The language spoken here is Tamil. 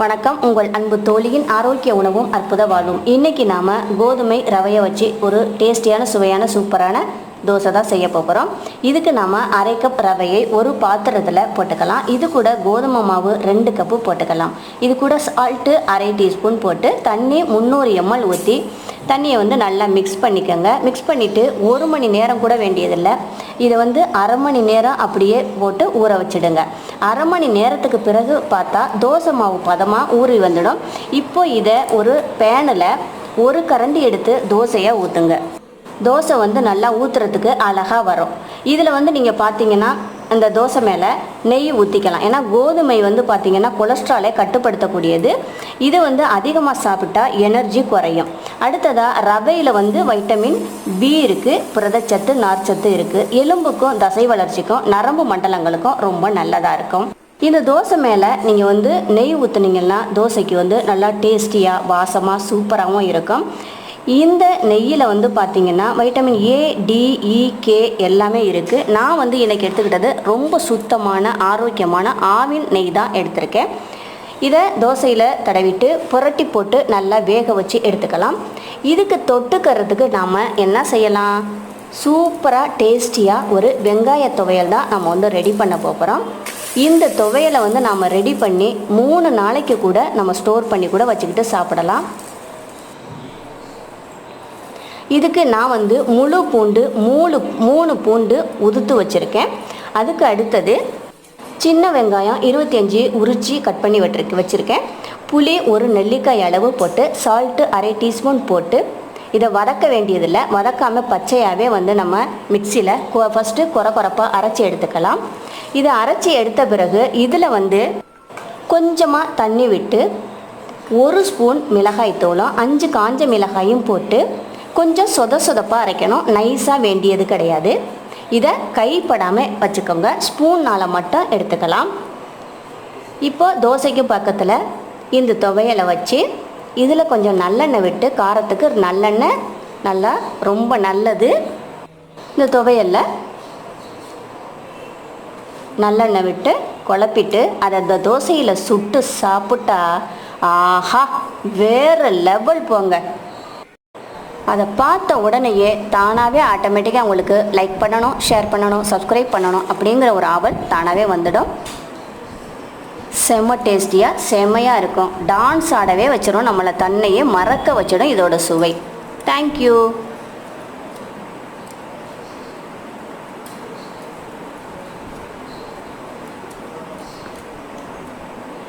வணக்கம். உங்கள் அன்பு தோழியின் ஆரோக்கிய உணவும் அற்புத வாழ்வும். இன்றைக்கி நாம் கோதுமை ரவையை வச்சு ஒரு டேஸ்டியான சுவையான சூப்பரான தோசை தான் செய்ய போகிறோம் இதுக்கு நாம் அரை கப் ரவையை ஒரு பாத்திரத்தில் போட்டுக்கலாம். இது கூட கோதுமை மாவு ரெண்டு கப்பு போட்டுக்கலாம். இது கூட சால்ட்டு அரை டீஸ்பூன் போட்டு தண்ணி முந்நூறு எம்எல் ஊற்றி தண்ணியை வந்து நல்லா மிக்ஸ் பண்ணிக்கோங்க. மிக்ஸ் பண்ணிவிட்டு ஒரு மணி நேரம் கூட வேண்டியதில்லை. இதை வந்து அரை மணி நேரம் அப்படியே போட்டு ஊற வச்சிடுங்க. அரை மணி நேரத்துக்கு பிறகு பார்த்தா தோசை மாவு பதமாக ஊறி வந்துடும். இப்போ இதை ஒரு பேனில் ஒரு கரண்டி எடுத்து தோசையை ஊற்றுங்க தோசை வந்து நல்லா ஊற்றுறதுக்கு அழகாக வரும். இதில் வந்து நீங்கள் பார்த்தீங்கன்னா அந்த தோசை மேலே நெய் ஊற்றிக்கலாம் ஏன்னா கோதுமை வந்து பார்த்தீங்கன்னா கொலஸ்ட்ராலை கட்டுப்படுத்தக்கூடியது. இது வந்து அதிகமாக சாப்பிட்டா எனர்ஜி குறையும். அடுத்ததாக ரவையில் வந்து வைட்டமின் பி இருக்குது புரதச்சத்து நார்ச்சத்து இருக்குது எலும்புக்கும் தசை வளர்ச்சிக்கும் நரம்பு மண்டலங்களுக்கும் ரொம்ப நல்லதாக இருக்கும். இந்த தோசை மேலே நீங்கள் வந்து நெய் ஊற்றுனீங்கன்னா தோசைக்கு வந்து நல்லா டேஸ்டியாக வாசமாக சூப்பராகவும் இருக்கும். இந்த நெய்யில் வந்து பார்த்திங்கன்னா vitamin A D K e, எல்லாமே இருக்குது நான் வந்து இன்றைக்கி எடுத்துக்கிட்டது ரொம்ப சுத்தமான ஆரோக்கியமான ஆவின் நெய் தான் எடுத்திருக்கேன். இதை தோசையில் தடவிட்டு புரட்டி போட்டு நல்லா வேக வச்சு எடுத்துக்கலாம். இதுக்கு தொட்டுக்கிறதுக்கு நாம் என்ன செய்யலாம்? சூப்பராக டேஸ்டியாக ஒரு வெங்காய துவையல் தான் நம்ம வந்து ரெடி பண்ண போகிறோம் இந்த துவையலை வந்து நாம் ரெடி பண்ணி மூணு நாளைக்கு கூட நம்ம ஸ்டோர் பண்ணி கூட வச்சுக்கிட்டு சாப்பிடலாம். இதுக்கு நான் வந்து முழு பூண்டு மூணு மூணு பூண்டு உதுத்து வச்சுருக்கேன். அதுக்கு அடுத்தது சின்ன வெங்காயம் இருபத்தி அஞ்சு உரிச்சி கட் பண்ணி விட்டுருக்கு வச்சுருக்கேன். புளி ஒரு நெல்லிக்காய் அளவு போட்டு சால்ட்டு அரை டீஸ்பூன் போட்டு இதை வதக்க வேண்டியதில்லை. வதக்காமல் பச்சையாகவே வந்து நம்ம மிக்சியில் ஃபஸ்ட்டு குறை குறைப்பாக அரைச்சி எடுத்துக்கலாம். இதை அரைச்சி எடுத்த பிறகு இதில் வந்து கொஞ்சமாக தண்ணி விட்டு ஒரு ஸ்பூன் மிளகாய் தூளும் அஞ்சு காஞ்ச மிளகாயும் போட்டு கொஞ்சம் சொத சொதப்பாக அரைக்கணும். நைஸாக வேண்டியது கிடையாது. இதை கைப்படாமல் வச்சுக்கோங்க. ஸ்பூன்னால் மட்டும் எடுத்துக்கலாம். இப்போ தோசைக்கு பக்கத்தில் இந்த துவையலை வச்சு இதில் கொஞ்சம் நல்லெண்ணெய் விட்டு காரத்துக்கு நல்லெண்ணெய் நல்லா ரொம்ப நல்லது. இந்த துவையலில் நல்லெண்ணெய் விட்டு குழப்பிட்டு அதை அந்த தோசையில் சுட்டு சாப்பிட்டா ஆஹா வேறு லெவல் போங்க. அதை பார்த்த உடனேயே தானாகவே ஆட்டோமேட்டிக்காக உங்களுக்கு லைக் பண்ணணும் ஷேர் பண்ணணும் சப்ஸ்கிரைப் பண்ணணும் அப்படிங்கிற ஒரு ஆவல் தானாகவே வந்துடும். செம்ம டேஸ்டியாக செம்மையாக இருக்கும். டான்ஸ் ஆடவே வச்சிடும் நம்மளை தன்னையே மறக்க வச்சிடும் இதோட சுவை. தேங்க்யூ